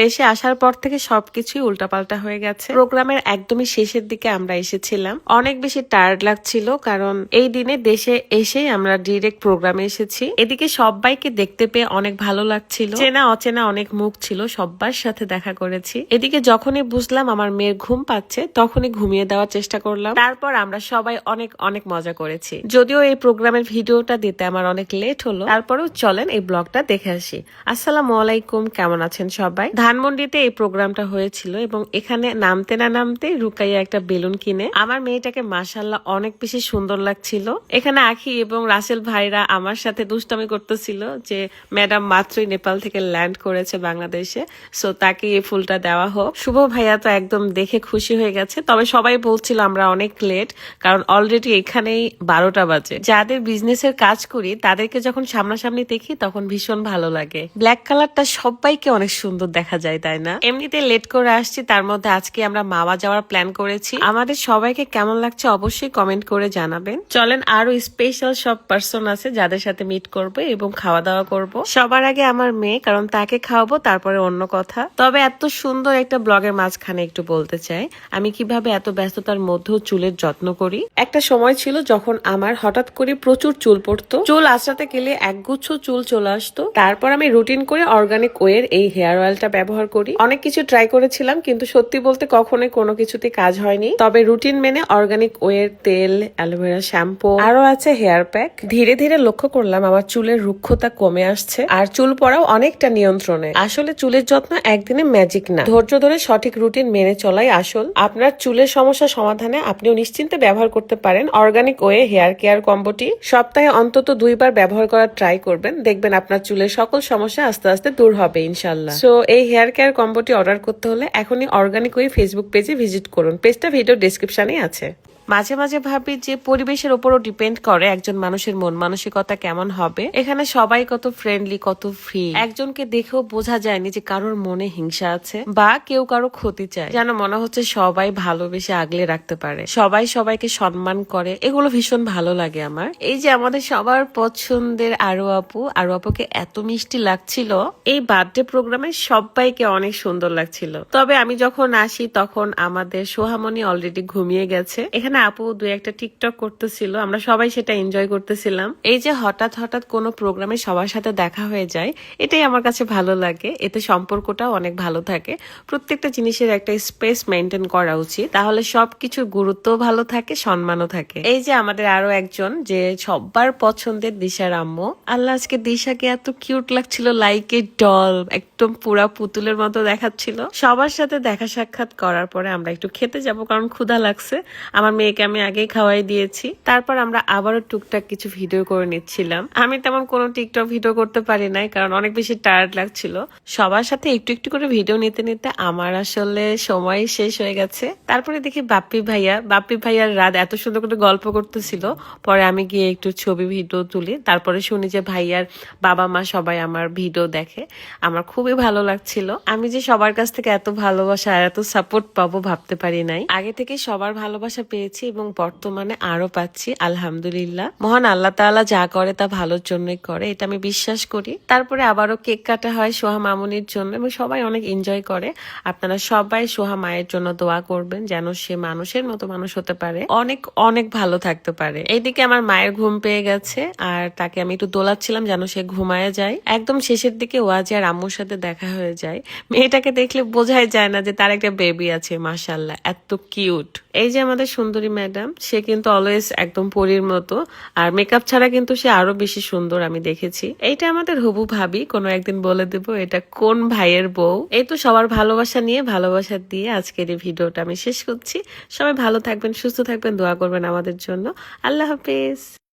দেশে আসার পর থেকে সবকিছুই উল্টাপাল্টা হয়ে গেছে। প্রোগ্রামের একদমই শেষের দিকে আমরা এসেছিলাম। অনেক বেশি টায়ার্ড লাগছিল, কারণ এই দিনে দেশে এসেই আমরা ডিরেক্ট প্রোগ্রামে এসেছি। এদিকে সবাইকে দেখতে পেয়ে অনেক ভালো লাগছিল। চেনা অচেনা অনেক মুখ ছিল, সব্বার সাথে দেখা করেছি। এদিকে যখনই বুঝলাম আমার মেয়ের ঘুম পাচ্ছে, তখনই ঘুমিয়ে দেওয়ার চেষ্টা করলাম। তারপর আমরা সবাই অনেক অনেক মজা করেছি। যদিও এই প্রোগ্রামের ভিডিওটা দিতে আমার অনেক লেট হলো। তারপরেও চলেন এই ব্লগটা দেখে আসি। আসসালামু আলাইকুম, কেমন আছেন সবাই? ধানমন্ডিতে এই প্রোগ্রামটা হয়েছিল এবং এখানে নামতে না নামতে রুকাইয়া একটা বেলুন কিনে আমার মেয়েটাকে মাসাল্লাহ অনেক বেশি সুন্দর লাগছিল। এখানে আখি এবং রাসেল ভাইরা আমার সাথে দুষ্টামি করতেছিল যে, ম্যাডাম মাত্রই নেপাল থেকে ল্যান্ড করেছে বাংলাদেশে, সো তাকে এই ফুলটা দেওয়া হোক। শুভ ভাইয়া তো একদম দেখে খুশি হয়ে গেছে। তবে সবাই বলছিল, আমরা অনেক লেট, কারণ অলরেডি এখানেই বারোটা বাজে। যাদের বিজনেসের কাজ করি, তাদেরকে যখন সামনাসামনি দেখি, তখন ভীষণ ভালো লাগে। ব্ল্যাক কালারটা সবাইকে অনেক সুন্দর দেখা যায়, তাই না? এমনিতে লেট করে আসছি, তার মধ্যে আজকে আমরা মাওয়া যাওয়ার প্ল্যান করেছি। আমাদের সবাইকে কেমন লাগছে অবশ্যই কমেন্ট করে জানাবেন। চলেন আরও স্পেশাল সব পার্সন আছে যাদের সাথে মিট করব এবং খাওয়া দাওয়া করব। সবার আগে আমার মেয়ে, কারণ তাকে খাওয়াবো, তারপরে অন্য কথা। তবে এত সুন্দর একটা ব্লগের মাঝখানে একটু বলতে চাই, আমি কীভাবে এত ব্যস্ততার মধ্যেও চুলের যত্ন করি? একটা সময় ছিল যখন আমার হঠাৎ করে প্রচুর চুল পড়তো। চুল আঁচড়াতে গেলে একগুচ্ছ চুল চলে আসতো। তারপর আমি রুটিন করে অর্গানিক ওয়ের এই হেয়ার অয়েলটা ব্যবহার করি। অনেক কিছু ট্রাই করেছিলাম, কিন্তু সত্যি বলতে কখনোই কোনো কিছুতে কাজ হয়নি। তবে রুটিন মেনে অর্গানিক ওয়ের তেল অ্যালোভেরা শ্যাম্পু আরও আছে হেয়ার প্যাক ধীরে ধীরে লক্ষ্য করলাম আমার চুলের রুক্ষতা কমে আসছে, আর চুল পড়াও অনেকটা নিয়ন্ত্রণে। আসলে চুলের যত্ন একদিনে ম্যাজিক না। ধৈর্য ধরে সঠিক রুটিন মেনে চলাই আসল। আপনার চুলের সমস্যা সমাধানে আপনিও নিশ্চিন্তে ব্যবহার করতে পারেন অর্গানিক ওয়ে হেয়ার কেয়ার কম্বোটি সপ্তাহে অন্তত দুইবার ব্যবহার করার ট্রাই করবেন। দেখবেন আপনার চুলের সকল সমস্যা আস্তে আস্তে দূর হবে, ইনশাল্লাহ। সো এই হেয়ার কেয়ার কম্বোটি অর্ডার করতে হলে এখনই অর্গানিক ওয়ে ফেসবুক পেজে ভিজিট করুন। পেজটা ভিডিও ডেসক্রিপশানেই আছে। মাঝে মাঝে ভাবি যে পরিবেশের উপরও ডিপেন্ড করে একজন মানুষের মন, মানসিকতা কেমন হবে। এখানে সবাই কত ফ্রেন্ডলি কত ফ্রি একজনকে দেখেও বোঝা যায়নি যে কারোর মনে হিংসা আছে বা কেউ কারও ক্ষতি চায়। যেন মনে হচ্ছে সবাই ভালোবেসে আগলে রাখতে পারে। সবাই সবাইকে সম্মান করে। এগুলো ভীষণ ভালো লাগে আমার। এই যে আমাদের সবার পছন্দের আরও আপু, আরও আপুকে এত মিষ্টি লাগছিল। এই বার্থডে প্রোগ্রামে সবাইকে অনেক সুন্দর লাগছিল। তবে আমি যখন আসি তখন আমাদের সোহামণি অলরেডি ঘুমিয়ে গেছে। এখানে আপু দু একটা টিকটক করতেছিল, আমরা সবাই সেটা এনজয় করতেছিলাম। এই যে হঠাৎ হঠাৎ কোনো প্রোগ্রামে সবার সাথে দেখা হয়ে যায়, এটাই আমার কাছে ভালো লাগে। এতে সম্পর্কটাও অনেক ভালো থাকে। প্রত্যেকটা জিনিসের একটা স্পেস মেনটেন করা উচিত। তাহলে সবকিছুর গুরুত্ব ভালো থাকে, সম্মানও থাকে। এই যে আমাদের আরও একজন, যে সবার পছন্দের দিশার আম্মু। আল্লাহ আজকে দিশাকে এত কিউট লাগছিল লাইকে ডল একদম পুরা পুতুলের মতো দেখাচ্ছিল। সবার সাথে দেখা সাক্ষাৎ করার পরে আমরা একটু খেতে যাব, কারণ ক্ষুধা লাগছে। আমার মেয়েকে আমি আগেই খাওয়াই দিয়েছি। তারপর আমরা আবারও টুকটাক কিছু ভিডিও করে নিচ্ছিলাম। আমি তেমন কোনো টিকটক ভিডিও করতে পারি নাই, কারণ অনেক বেশি টায়ার্ড লাগছিল। সবার সাথে একটু একটু করে ভিডিও নিতে নিতে আমার আসলে সময় শেষ হয়ে গেছে। তারপরে দেখি বাপ্পি ভাইয়া, বাপ্পি ভাইয়ার রাত এত সুন্দর করে গল্প করতেছিল। পরে আমি গিয়ে একটু ছবি ভিডিও তুলি। তারপরে শুনি যে ভাইয়ার বাবা মা সবাই আমার ভিডিও দেখে। আমার খুবই ভালো লাগছিল। আমি যে সবার কাছ থেকে এত ভালোবাসা আর এত সাপোর্ট পাবো ভাবতে পারি নাই। আগে থেকে সবার ভালোবাসা পেয়েছি। এবং বর্তমানে আরও পাচ্ছি, আলহামদুলিল্লাহ। মহান আল্লাহ তাআলা যা করে তা ভালোর জন্যই করে, এটা আমি বিশ্বাস করি। তারপরে আবারও কেক কাটা হয় সোহা মামুনির জন্য এবং সবাই অনেক এনজয় করে। আপনারা সবাই সোহা মায়ের জন্য দোয়া করবেন যেন সে মানুষের মতো মানুষ হতে পারে, অনেক অনেক ভালো থাকতে পারে। এইদিকে আমার মায়ের ঘুম পেয়ে গেছে আর তাকে আমি একটু দোলাচ্ছিলাম যেন সে ঘুমায় যায়। একদম শেষের দিকে ওয়াজি আর আম্মুর সাথে দেখা হয়ে যায়। মেয়েটাকে দেখলে বোঝাই যায় না যে তার একটা বেবি আছে মাসাল্লাহ এত কিউট এই যে আমাদের সুন্দরী ম্যাডাম সে কিন্তু অলওয়েজ একদম পরীর মতো। আর মেকআপ ছাড়া কিন্তু সে আরও বেশি সুন্দর, আমি দেখেছি। এইটা আমাদের হবু ভাবি, কোনো একদিন বলে দেব এটা কোন ভাইয়ের বউ। এই তো সবার ভালোবাসা নিয়ে, ভালোবাসা দিয়ে আজকের এই ভিডিওটা আমি শেষ করছি। সবাই ভালো থাকবেন, সুস্থ থাকবেন, দোয়া করবেন আমাদের জন্য। আল্লাহ হাফেজ।